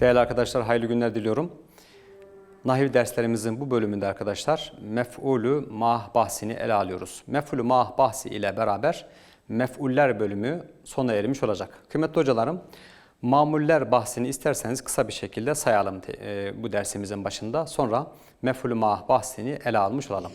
Değerli arkadaşlar hayırlı günler diliyorum. Nahiv derslerimizin bu bölümünde arkadaşlar mef'ulü mah bahsini ele alıyoruz. Mef'ulü mah bahsi ile beraber mef'uller bölümü sona ermiş olacak. Kıymetli hocalarım, mamuller bahsini isterseniz kısa bir şekilde sayalım e, bu dersimizin başında. Sonra mef'ulü mah bahsini ele almış olalım.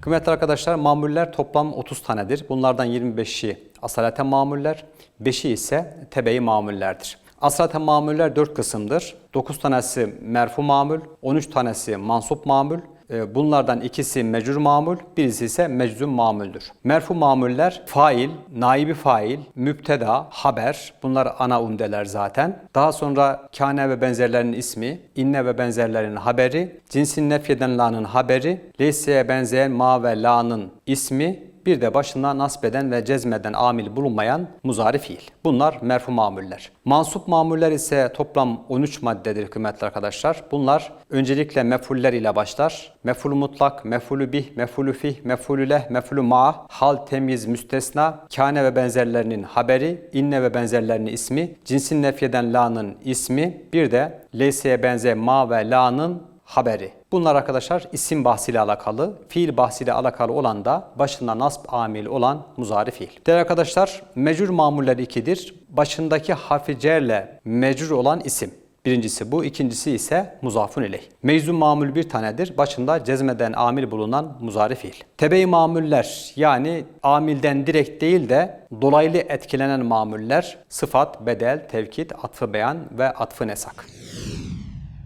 Kıymetli arkadaşlar mamuller toplam 30 tanedir. Bunlardan 25'i asaleten mamuller, 5'i ise tebe-i mamullerdir. Asaleten mamuller 4 kısımdır. 9 tanesi merfu mamul, 13 tanesi mansup mamul, e, Bunlardan ikisi mecrur mamul, birisi ise meczum mamuldür. Merfu mamuller fail, naibi fail, müpteda, haber bunlar ana umdeler zaten. Daha sonra kâne ve benzerlerinin ismi, inne ve benzerlerinin haberi, cinsin nefyeden la'nın haberi, leyseye benzeyen ma ve la'nın ismi, bir de başında nasbeden ve cezmeden amil bulunmayan muzari fiil. Bunlar merfu mamuller. Mansup mamuller ise toplam 13 maddedir kıymetli arkadaşlar. Bunlar öncelikle mefuller ile başlar. Meful mutlak, mefulü bih, mefulü fih, mefulü leh, mefulü ma, hal, temiz, müstesna, kâne ve benzerlerinin haberi, inne ve benzerlerinin ismi, cinsin nefyeden la'nın ismi, bir de leyseye benze ma ve la'nın haberi. Bunlar arkadaşlar isim bahsiyle alakalı, fiil bahsiyle alakalı olan da başında nasb amil olan muzari fiil. Değerli arkadaşlar mecrur mamuller ikidir. Başındaki harfi cerle mecrur olan isim. Birincisi bu, ikincisi ise muzafun ileyh. Meczum mamul bir tanedir. Başında cezmeden amil bulunan muzari fiil. Tebe-i mamuller yani amilden direkt değil de dolaylı etkilenen mamuller sıfat, bedel, tevkid, atfı beyan ve atfı nesak.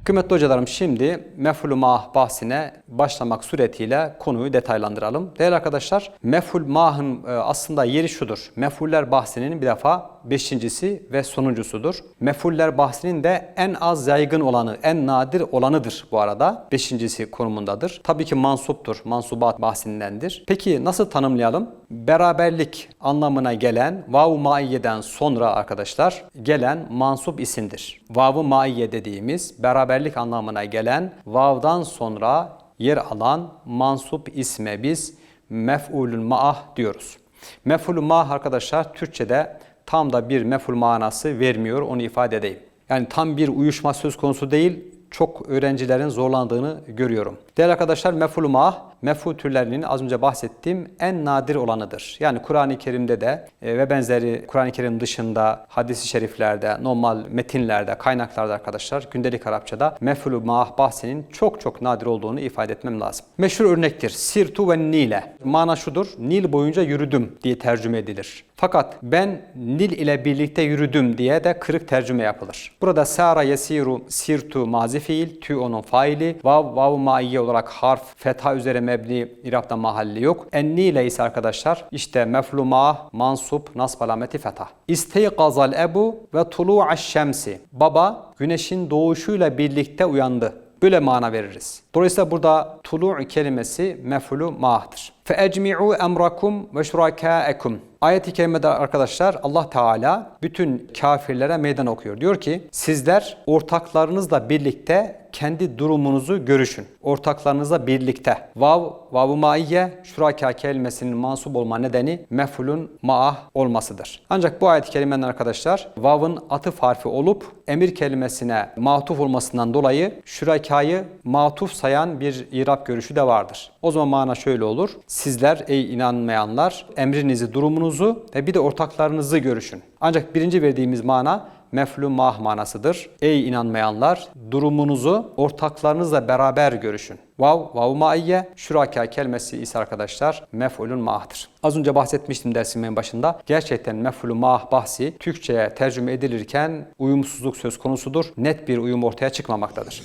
Kıymetli hocalarım şimdi mef'ul mah bahsine başlamak suretiyle konuyu detaylandıralım. Değerli arkadaşlar mef'ul mahın e, aslında yeri şudur. Mef'uller bahsinin bir defa beşincisi ve sonuncusudur. Mef'uller bahsinin de en az yaygın olanı, en nadir olanıdır bu arada. Beşincisi konumundadır. Tabii ki mansuptur, mansubat bahsindendir. Peki nasıl tanımlayalım? Beraberlik anlamına gelen vav-ı maiyeden sonra arkadaşlar gelen mansup isimdir. Vav-ı maiye dediğimiz beraberlik anlamına gelen vav'dan sonra yer alan mansup isme biz mef'ulül ma'ah diyoruz. Mef'ulü ma'ah arkadaşlar Türkçe'de tam da bir mef'ul manası vermiyor onu ifade edeyim. Yani tam bir uyuşma söz konusu değil, çok öğrencilerin zorlandığını görüyorum. Değerli arkadaşlar mef'ul ma'ah mef'ul türlerinin az önce bahsettiğim en nadir olanıdır. Yani Kur'an-ı Kerim'de de e, ve benzeri Kur'an-ı Kerim dışında hadis-i şeriflerde, normal metinlerde, kaynaklarda arkadaşlar gündelik Arapçada mef'ul ma'ah bahsinin çok çok nadir olduğunu ifade etmem lazım. Meşhur örnektir. Sirtu ve Nile. Mana şudur. Nil boyunca yürüdüm diye tercüme edilir. Fakat ben Nil ile birlikte yürüdüm diye de kırık tercüme yapılır. Burada sara yesiru sirtu mazi fiil, tü onun faili, vav vav maiye olarak harf, fetha üzere mebni irapta mahalli yok. Enni ile ise arkadaşlar işte mefluma, mansup, nasb alameti fetha. İsteygazal ebu ve tulu'aş şemsi. Baba güneşin doğuşuyla birlikte uyandı. Böyle mana veririz. Dolayısıyla burada tulu' kelimesi mef'ulu ma'dır. فَاَجْمِعُوا اَمْرَكُمْ وَشُرَكَاءَكُمْ Ayet-i kerimede arkadaşlar Allah Teala bütün kafirlere meydan okuyor. Diyor ki sizler ortaklarınızla birlikte kendi durumunuzu görüşün. Ortaklarınızla birlikte. Vav, vav-ı maiye, şuraka kelimesinin mansup olma nedeni mef'ulun ma'ah olmasıdır. Ancak bu ayet-i kerimenin arkadaşlar vav'ın atıf harfi olup emir kelimesine matuf olmasından dolayı şurakayı matuf sayan bir irap görüşü de vardır. O zaman mana şöyle olur. Sizler ey inanmayanlar emrinizi, durumunuzu ve bir de ortaklarınızı görüşün. Ancak birinci verdiğimiz mana mef'lu mah manasıdır. Ey inanmayanlar durumunuzu ortaklarınızla beraber görüşün. Vav, vav maiyye, şuraka kelimesi ise arkadaşlar mef'ulun mah'tır. Az önce bahsetmiştim dersimin başında. Gerçekten mef'ulun mah bahsi Türkçe'ye tercüme edilirken uyumsuzluk söz konusudur. Net bir uyum ortaya çıkmamaktadır.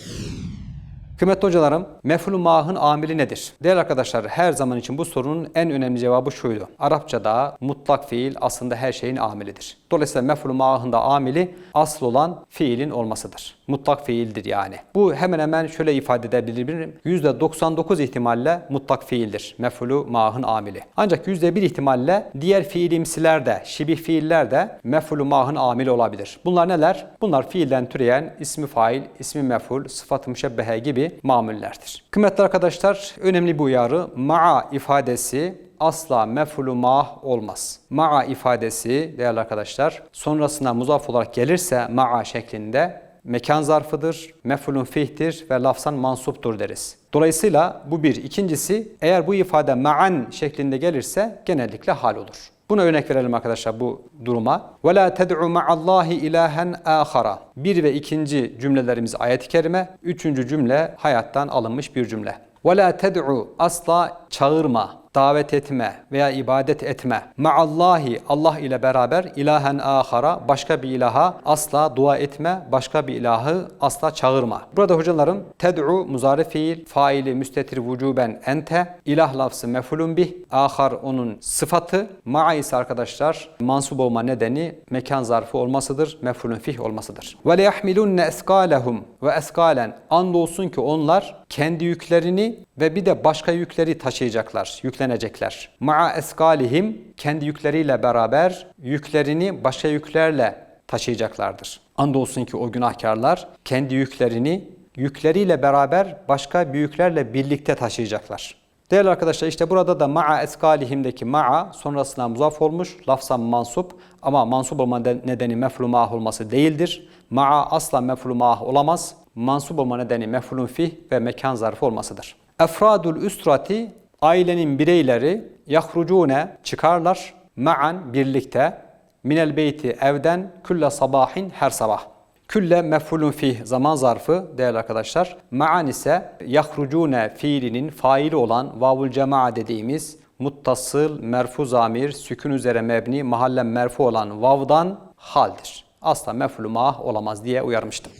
Kıymetli hocalarım, mef'ul mahın amili nedir? Değerli arkadaşlar, her zaman için bu sorunun en önemli cevabı şuydu. Arapçada mutlak fiil aslında her şeyin amilidir. Dolayısıyla mef'ul mahın da amili asıl olan fiilin olmasıdır. Mutlak fiildir yani. Bu hemen hemen şöyle ifade edebilirim. %99 ihtimalle mutlak fiildir. Mef'ulu mahın amili. Ancak %1 ihtimalle diğer fiilimsiler de, şibih fiiller de mef'ulu mahın amili olabilir. Bunlar neler? Bunlar fiilden türeyen ismi fail, ismi mef'ul, sıfat-ı müşebbehe gibi mamullerdir. Kıymetli arkadaşlar önemli bir uyarı. Ma'a ifadesi asla mef'ulu ma'h olmaz. Ma'a ifadesi değerli arkadaşlar sonrasına muzaf olarak gelirse ma'a şeklinde mekan zarfıdır, mef'ulun fihtir ve lafzan mansuptur deriz. Dolayısıyla bu bir. İkincisi eğer bu ifade ma'an şeklinde gelirse genellikle hal olur. Buna örnek verelim arkadaşlar bu duruma. وَلَا تَدْعُ مَعَ اللّٰهِ اِلَٰهًا آخَرَ Bir ve ikinci cümlelerimiz ayet-i kerime. Üçüncü cümle hayattan alınmış bir cümle. وَلَا تَدْعُ Asla çağırma, davet etme veya ibadet etme. Ma'allahi Allah ile beraber ilahen ahara başka bir ilaha asla dua etme, başka bir ilahı asla çağırma. Burada hocalarım ted'u muzari fiil, faili müstetir vücuben ente, ilah lafzı mefulun bih, ahar onun sıfatı, ma'a ise arkadaşlar mansub olma nedeni mekan zarfı olmasıdır, mefulun fih olmasıdır. Ve leyahmilunne eskalehum ve eskalen andolsun ki onlar kendi yüklerini ve bir de başka yükleri taşıyacaklar, yüklenecekler. Ma'a eskalihim kendi yükleriyle beraber yüklerini başka yüklerle taşıyacaklardır. Andolsun ki o günahkarlar kendi yüklerini yükleriyle beraber başka büyüklerle birlikte taşıyacaklar. Değerli arkadaşlar işte burada da ma'a eskalihimdeki ma'a sonrasında muzaf olmuş, lafzan mansup ama mansup olma nedeni mef'lu ma'h olması değildir. Ma'a asla mef'lu ma'h olamaz. Mansup olma nedeni mef'ulun fih ve mekan zarfı olmasıdır. Efradul üstrati ailenin bireyleri yahrucune çıkarlar ma'an birlikte minel beyti evden külle sabahin her sabah. Külle mef'ulun fih zaman zarfı değerli arkadaşlar. Ma'an ise yahrucune fiilinin faili olan vavul cema'a dediğimiz muttasıl, merfu zamir, sükun üzere mebni, mahallen merfu olan vavdan haldir. Asla mef'ul ma'ah olamaz diye uyarmıştım.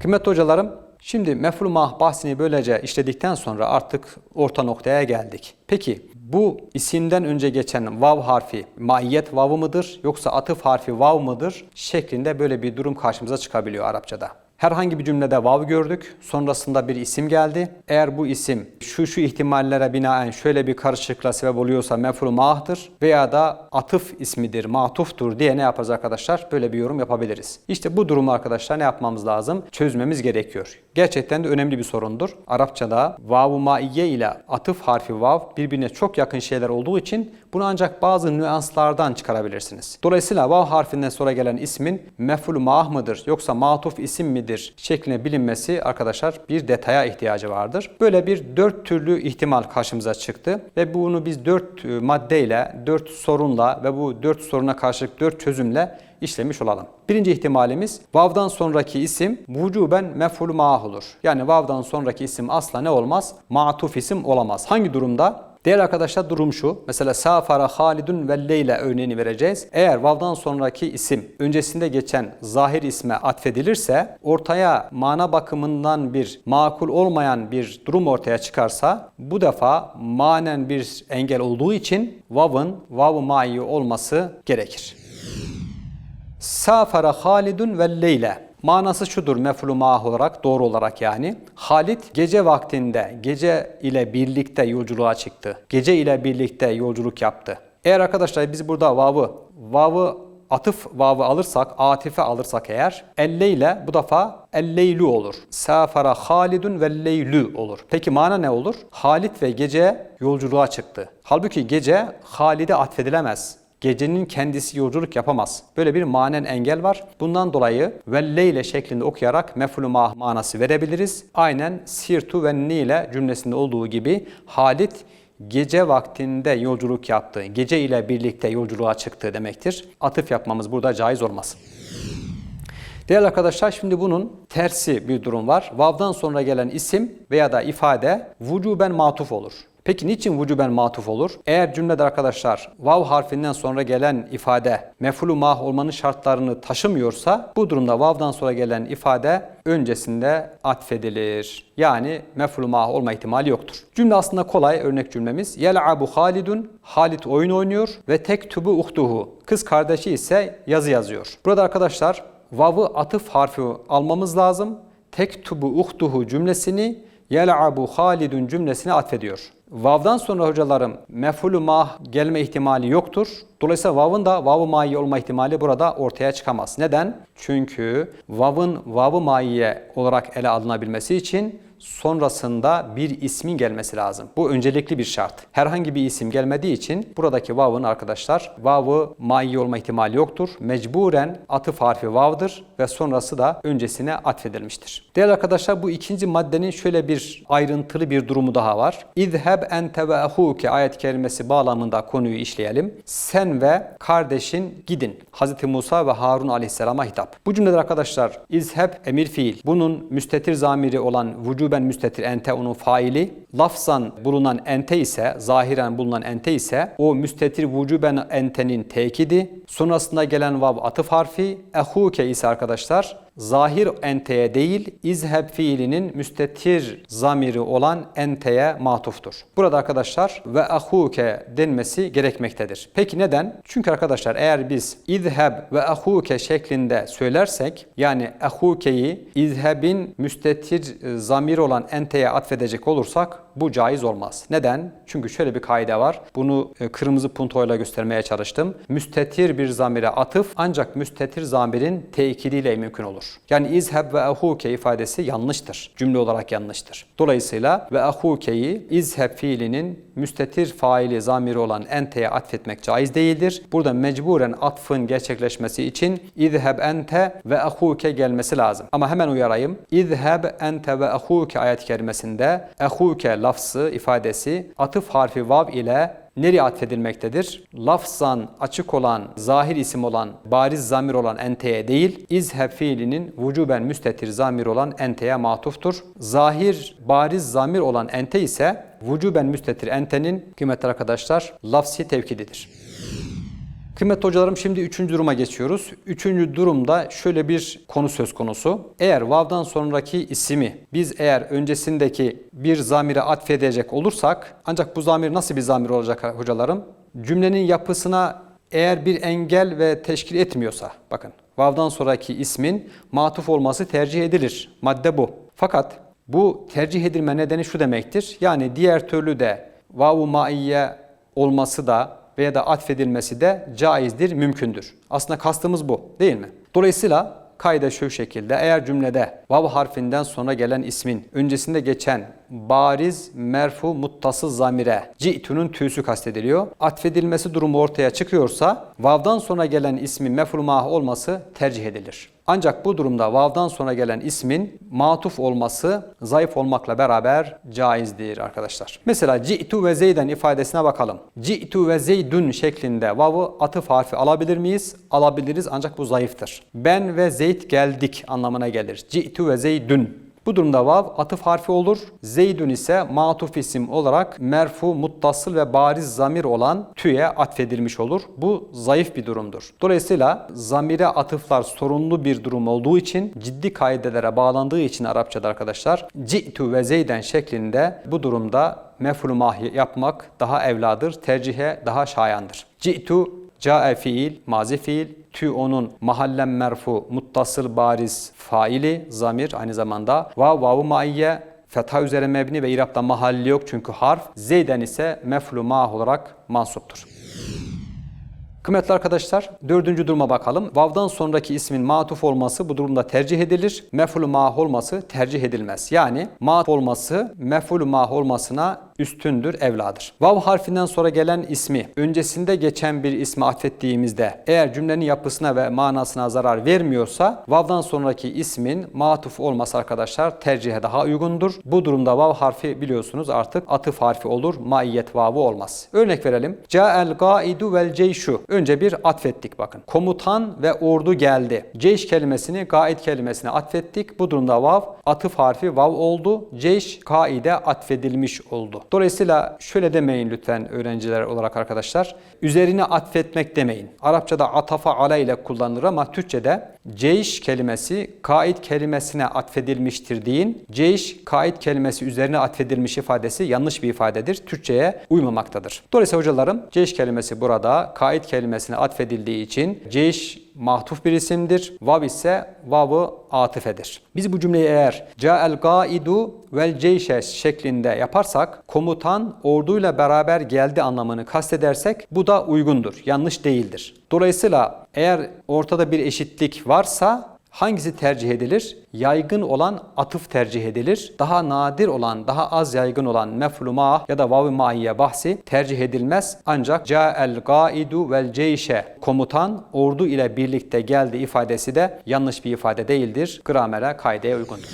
Kıymetli hocalarım, şimdi mef'ul ma'ah bahsini böylece işledikten sonra artık orta noktaya geldik. Peki bu isimden önce geçen vav harfi maiyet vavı mıdır yoksa atıf harfi vav mıdır şeklinde böyle bir durum karşımıza çıkabiliyor Arapçada. Herhangi bir cümlede vav gördük. Sonrasında bir isim geldi. Eğer bu isim şu şu ihtimallere binaen şöyle bir karışıklığa sebep oluyorsa mef'ul ma'ahtır veya da atıf ismidir, matuftur diye ne yaparız arkadaşlar? Böyle bir yorum yapabiliriz. İşte bu durumu arkadaşlar ne yapmamız lazım? Çözmemiz gerekiyor. Gerçekten de önemli bir sorundur. Arapçada vav-u maiye ile atıf harfi vav birbirine çok yakın şeyler olduğu için bunu ancak bazı nüanslardan çıkarabilirsiniz. Dolayısıyla vav harfinden sonra gelen ismin mef'ul ma'ah mıdır yoksa matuf isim midir şeklinde bilinmesi arkadaşlar bir detaya ihtiyacı vardır. Böyle bir dört türlü ihtimal karşımıza çıktı ve bunu biz dört maddeyle, dört sorunla ve bu dört soruna karşılık dört çözümle işlemiş olalım. Birinci ihtimalimiz vav'dan sonraki isim vücuben mef'ul ma'ah olur. Yani vav'dan sonraki isim asla ne olmaz? Ma'tuf isim olamaz. Hangi durumda? Değerli arkadaşlar durum şu. Mesela Safara Halidun ve Leyla örneğini vereceğiz. Eğer vav'dan sonraki isim öncesinde geçen zahir isme atfedilirse ortaya mana bakımından bir makul olmayan bir durum ortaya çıkarsa bu defa manen bir engel olduğu için vav'ın vav-ı ma'yi olması gerekir. Safara Halidun ve Leyla. Manası şudur mef'ul ma'h olarak doğru olarak yani. Halit gece vaktinde gece ile birlikte yolculuğa çıktı. Gece ile birlikte yolculuk yaptı. Eğer arkadaşlar biz burada vav'ı vav'ı atıf vav'ı alırsak, atife alırsak eğer elle ile bu defa elleylu olur. Safara Halidun ve leylü olur. Peki mana ne olur? Halit ve gece yolculuğa çıktı. Halbuki gece Halid'e atfedilemez gecenin kendisi yolculuk yapamaz. Böyle bir manen engel var. Bundan dolayı velleyle şeklinde okuyarak mef'ulü ma manası verebiliriz. Aynen sirtu ve nile cümlesinde olduğu gibi Halit gece vaktinde yolculuk yaptı. Gece ile birlikte yolculuğa çıktı demektir. Atıf yapmamız burada caiz olmaz. Değerli arkadaşlar şimdi bunun tersi bir durum var. Vav'dan sonra gelen isim veya da ifade vücuben matuf olur. Peki niçin vücuben matuf olur? Eğer cümlede arkadaşlar vav harfinden sonra gelen ifade mef'ulü mah olmanın şartlarını taşımıyorsa bu durumda vav'dan sonra gelen ifade öncesinde atfedilir. Yani mef'ulü mah olma ihtimali yoktur. Cümle aslında kolay örnek cümlemiz. Yel'abu Halidun. Halit oyun oynuyor ve tektubu uhtuhu. Kız kardeşi ise yazı yazıyor. Burada arkadaşlar vav'ı atıf harfi almamız lazım. Tektubu uhtuhu cümlesini yel'abu Halidun cümlesine atfediyor. Vav'dan sonra hocalarım mef'ulü mah gelme ihtimali yoktur. Dolayısıyla vav'ın da vav-ı maiye olma ihtimali burada ortaya çıkamaz. Neden? Çünkü vav'ın vav-ı maiye olarak ele alınabilmesi için sonrasında bir ismin gelmesi lazım. Bu öncelikli bir şart. Herhangi bir isim gelmediği için buradaki vav'ın arkadaşlar vav'ı mai olma ihtimali yoktur. Mecburen atıf harfi vav'dır ve sonrası da öncesine atfedilmiştir. Değerli arkadaşlar bu ikinci maddenin şöyle bir ayrıntılı bir durumu daha var. İzheb ente ve ahuke ayet kerimesi bağlamında konuyu işleyelim. Sen ve kardeşin gidin. Hz. Musa ve Harun aleyhisselama hitap. Bu cümleler arkadaşlar izheb emir fiil. Bunun müstetir zamiri olan vücuben müstetir ente onun faili. Lafzan bulunan ente ise zahiren bulunan ente ise o müstetir vücuben entenin tekidi. Sonrasında gelen vav atıf harfi. Ehuke ise arkadaşlar zahir enteye değil izheb fiilinin müstetir zamiri olan enteye matuftur. Burada arkadaşlar ve ahuke denmesi gerekmektedir. Peki neden? Çünkü arkadaşlar eğer biz izheb ve ahuke şeklinde söylersek yani ahukeyi izhebin müstetir zamiri olan enteye atfedecek olursak bu caiz olmaz. Neden? Çünkü şöyle bir kaide var. Bunu e, kırmızı puntoyla göstermeye çalıştım. Müstetir bir zamire atıf ancak müstetir zamirin tekidiyle mümkün olur. Yani izheb ve ahuke ifadesi yanlıştır. Cümle olarak yanlıştır. Dolayısıyla ve ahukeyi izheb fiilinin müstetir faili zamiri olan enteye atfetmek caiz değildir. Burada mecburen atfın gerçekleşmesi için izheb ente ve ahuke gelmesi lazım. Ama hemen uyarayım. İzheb ente ve ahuke ayet kerimesinde ahuke lafzı ifadesi atıf harfi vav ile nereye atfedilmektedir? Lafzan açık olan, zahir isim olan, bariz zamir olan enteye değil, izheb fiilinin vücuben müstetir zamir olan enteye matuftur. Zahir, bariz zamir olan ente ise vücuben müstetir entenin kıymetli arkadaşlar lafsi tevkididir. Kıymetli hocalarım şimdi üçüncü duruma geçiyoruz. Üçüncü durumda şöyle bir konu söz konusu. Eğer vav'dan sonraki ismi biz eğer öncesindeki bir zamire atfedecek olursak ancak bu zamir nasıl bir zamir olacak hocalarım? Cümlenin yapısına eğer bir engel ve teşkil etmiyorsa bakın vav'dan sonraki ismin matuf olması tercih edilir. Madde bu. Fakat bu tercih edilme nedeni şu demektir. Yani diğer türlü de vav-u maiye olması da veya da atfedilmesi de caizdir, mümkündür. Aslında kastımız bu değil mi? Dolayısıyla kaide şu şekilde eğer cümlede vav harfinden sonra gelen ismin öncesinde geçen bariz merfu muttasıl zamire ci'tunun tüsü kastediliyor. Atfedilmesi durumu ortaya çıkıyorsa vav'dan sonra gelen ismin mef'ul mah olması tercih edilir. Ancak bu durumda vav'dan sonra gelen ismin matuf olması zayıf olmakla beraber caizdir arkadaşlar. Mesela ci'tu ve zeyden ifadesine bakalım. Ci'tu ve zeydun şeklinde vav'ı atıf harfi alabilir miyiz? Alabiliriz ancak bu zayıftır. Ben ve zeyd geldik anlamına gelir. Ci'tu ve zeydun. Bu durumda vav atıf harfi olur. Zeydun ise matuf isim olarak merfu, muttasıl ve bariz zamir olan tüye atfedilmiş olur. Bu zayıf bir durumdur. Dolayısıyla zamire atıflar sorunlu bir durum olduğu için ciddi kaidelere bağlandığı için Arapçada arkadaşlar ci'tu ve zeyden şeklinde bu durumda mef'ul mah yapmak daha evladır, tercihe daha şayandır. Ci'tu Ca'e fiil, mazi fiil, tü onun mahallen merfu, muttasıl bariz faili, zamir aynı zamanda. Vav, vavu maiye, fetha üzere mebni ve irapta mahalli yok çünkü harf. Zeyden ise meflu mah olarak mansuptur. Kıymetli arkadaşlar, dördüncü duruma bakalım. Vav'dan sonraki ismin matuf olması bu durumda tercih edilir. Mef'ul mah olması tercih edilmez. Yani matuf olması mef'ul mah olmasına üstündür, evladır. Vav harfinden sonra gelen ismi öncesinde geçen bir ismi atfettiğimizde eğer cümlenin yapısına ve manasına zarar vermiyorsa vav'dan sonraki ismin matuf olması arkadaşlar tercihe daha uygundur. Bu durumda vav harfi biliyorsunuz artık atıf harfi olur. Maiyet vavı olmaz. Örnek verelim. Ca'el gaidu vel ceyşu. Önce bir atfettik bakın. Komutan ve ordu geldi. Ceyş kelimesini gaid kelimesine atfettik. Bu durumda vav atıf harfi vav oldu. Ceyş kaide atfedilmiş oldu. Dolayısıyla şöyle demeyin lütfen öğrenciler olarak arkadaşlar. Üzerine atfetmek demeyin. Arapçada atafa ale ile kullanılır ama Türkçede ceyş kelimesi kaid kelimesine atfedilmiştir deyin. Ceyş kaid kelimesi üzerine atfedilmiş ifadesi yanlış bir ifadedir. Türkçeye uymamaktadır. Dolayısıyla hocalarım ceyş kelimesi burada kaid kelimesine atfedildiği için ceyş mahtuf bir isimdir. Vav ise vavı atıfedir. Biz bu cümleyi eğer ca'el gaidu vel ceyşe şeklinde yaparsak komutan orduyla beraber geldi anlamını kastedersek bu da uygundur. Yanlış değildir. Dolayısıyla eğer ortada bir eşitlik varsa Hangisi tercih edilir? Yaygın olan atıf tercih edilir. Daha nadir olan, daha az yaygın olan mef'ul ma'ah ya da vav-ı ma'iyye bahsi tercih edilmez. Ancak ca'el gaidu vel ceyşe komutan ordu ile birlikte geldi ifadesi de yanlış bir ifade değildir. Gramere, kaideye uygundur.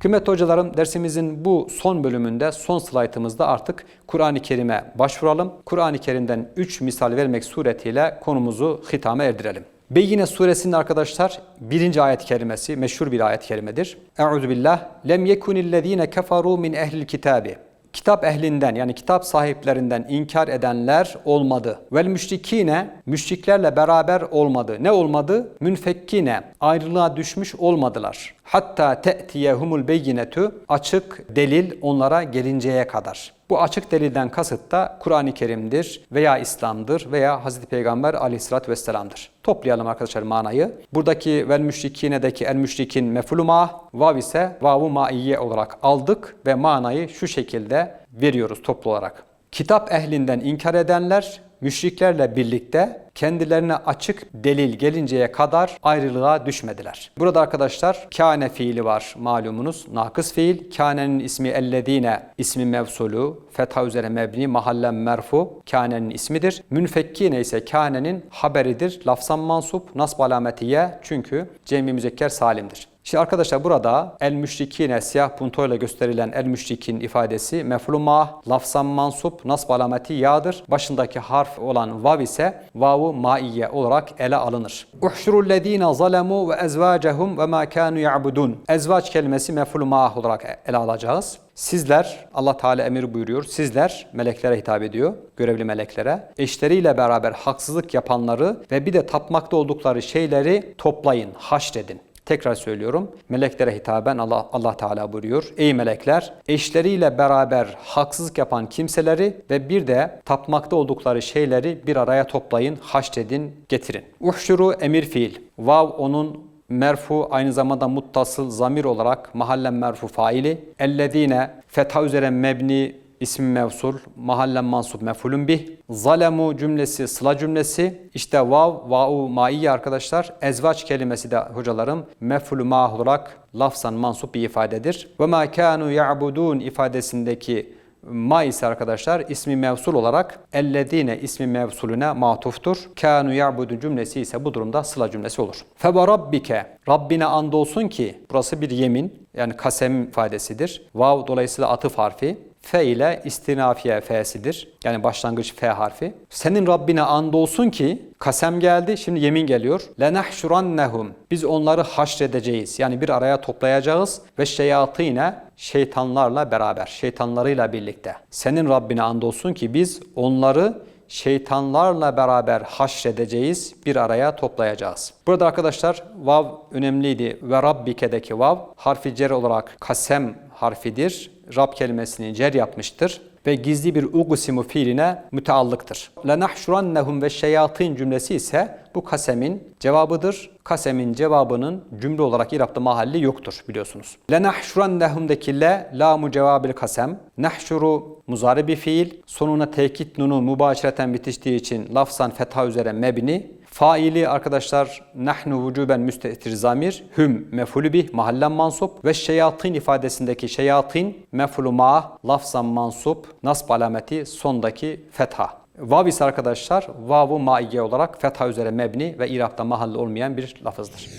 Kıymetli hocalarım dersimizin bu son bölümünde, son slaytımızda artık Kur'an-ı Kerim'e başvuralım. Kur'an-ı Kerim'den 3 misal vermek suretiyle konumuzu hitame erdirelim. Beyyine suresinin arkadaşlar birinci ayet-i kerimesi meşhur bir ayet-i kerimedir. Euzu billah lem yekunillezine keferu min ehlil kitabi kitap ehlinden yani kitap sahiplerinden inkar edenler olmadı. Vel müşrikine müşriklerle beraber olmadı. Ne olmadı? Münfekkine ayrılığa düşmüş olmadılar. Hatta te'tiyehumul beyinetu açık delil onlara gelinceye kadar. Bu açık delilden kasıt da Kur'an-ı Kerim'dir veya İslam'dır veya Hazreti Peygamber aleyhissalatü vesselam'dır. Toplayalım arkadaşlar manayı. Buradaki vel müşrikinedeki el müşrikin mef'ulü ma, vav ise vavu maiye olarak aldık ve manayı şu şekilde veriyoruz toplu olarak. Kitap ehlinden inkar edenler müşriklerle birlikte kendilerine açık delil gelinceye kadar ayrılığa düşmediler. Burada arkadaşlar kâne fiili var malumunuz. Nakıs fiil. Kâne'nin ismi ellezine ismi mevsulu. Fetha üzere mebni mahallen merfu. Kâne'nin ismidir. Münfekkine ise kâne'nin haberidir. Lafzan mansup. Nasb alametiye. Çünkü cemi müzekker salimdir. Şimdi arkadaşlar burada el müşrikine siyah puntoyla gösterilen el müşrikin ifadesi mef'ulun ma, lafzan mansup, nasb alameti ya'dır. Başındaki harf olan vav ise vavu maiye olarak ele alınır. Uhşurul lezine zalemu ve ezvacehum ve ma kanu ya'budun. Ezvac kelimesi mef'ulun ma olarak ele alacağız. Sizler, Allah Teala emir buyuruyor, sizler meleklere hitap ediyor, görevli meleklere. Eşleriyle beraber haksızlık yapanları ve bir de tapmakta oldukları şeyleri toplayın, haşredin. Tekrar söylüyorum. Meleklere hitaben Allah Allah Teala buyuruyor. Ey melekler, eşleriyle beraber haksızlık yapan kimseleri ve bir de tapmakta oldukları şeyleri bir araya toplayın, haşredin, getirin. Uhşuru emir fiil. Vav onun merfu aynı zamanda muttasıl zamir olarak mahallen merfu faili. Ellezine fetha üzere mebni ismi mevsul, mahallen mansup mefulun bih. Zalemu cümlesi sıla cümlesi. İşte vav, va'u maiye arkadaşlar. Ezvaç kelimesi de hocalarım mefulü ma olarak lafzan mansup bir ifadedir. Ve ma kanu ya'budun ifadesindeki ma ise arkadaşlar ismi mevsul olarak ellezine ismi mevsulüne matuftur. Kanu ya'budu cümlesi ise bu durumda sıla cümlesi olur. Febe rabbike Rabbine andolsun ki burası bir yemin yani kasem ifadesidir. Vav dolayısıyla atıf harfi. Fe ile istinafiye fe'sidir. Yani başlangıç fe harfi. Senin Rabbine andolsun ki kasem geldi şimdi yemin geliyor. Lenahşurannehum biz onları haşredeceğiz. Yani bir araya toplayacağız ve şeyatine şeytanlarla beraber, şeytanlarıyla birlikte. Senin Rabbine andolsun ki biz onları şeytanlarla beraber haşredeceğiz, bir araya toplayacağız. Burada arkadaşlar vav önemliydi ve rabbike'deki vav harfi cer olarak kasem harfidir. Rab kelimesini cer yapmıştır ve gizli bir ugusimu fiiline müteallıktır. لَنَحْشُرَنَّهُمْ ve şeyatin cümlesi ise bu kasemin cevabıdır. Kasemin cevabının cümle olarak İrab'da mahalli yoktur biliyorsunuz. Lenahşurannehum'daki le lamu cevabil kasem. Nahşuru muzari bir fiil. Sonuna tekit nunu mübaşireten bitiştiği için lafzan fetha üzere mebni. Faili arkadaşlar nahnu vücuben müstetir zamir, hüm mefulü bih mahallen mansup ve şeyatin ifadesindeki şeyatin mefulu ma lafzan mansup nasb alameti sondaki fetha. Vav ise arkadaşlar vavu maiye olarak fetha üzere mebni ve irapta mahalli olmayan bir lafızdır.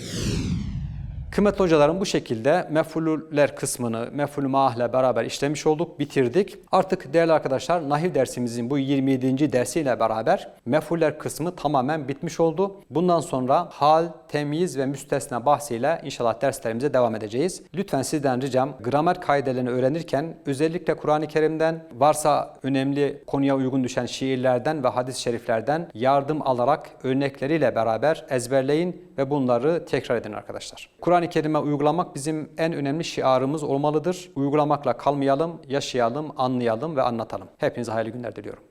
Kıymetli hocalarım bu şekilde mef'ulüler kısmını mef'ul mahle beraber işlemiş olduk, bitirdik. Artık değerli arkadaşlar nahiv dersimizin bu 27. dersiyle beraber mef'uller kısmı tamamen bitmiş oldu. Bundan sonra hal, temyiz ve müstesna bahsiyle inşallah derslerimize devam edeceğiz. Lütfen sizden ricam gramer kaidelerini öğrenirken özellikle Kur'an-ı Kerim'den varsa önemli konuya uygun düşen şiirlerden ve hadis-i şeriflerden yardım alarak örnekleriyle beraber ezberleyin ve bunları tekrar edin arkadaşlar. Kur'an-ı Kerim'e uygulamak bizim en önemli şiarımız olmalıdır. Uygulamakla kalmayalım, yaşayalım, anlayalım ve anlatalım. Hepinize hayırlı günler diliyorum.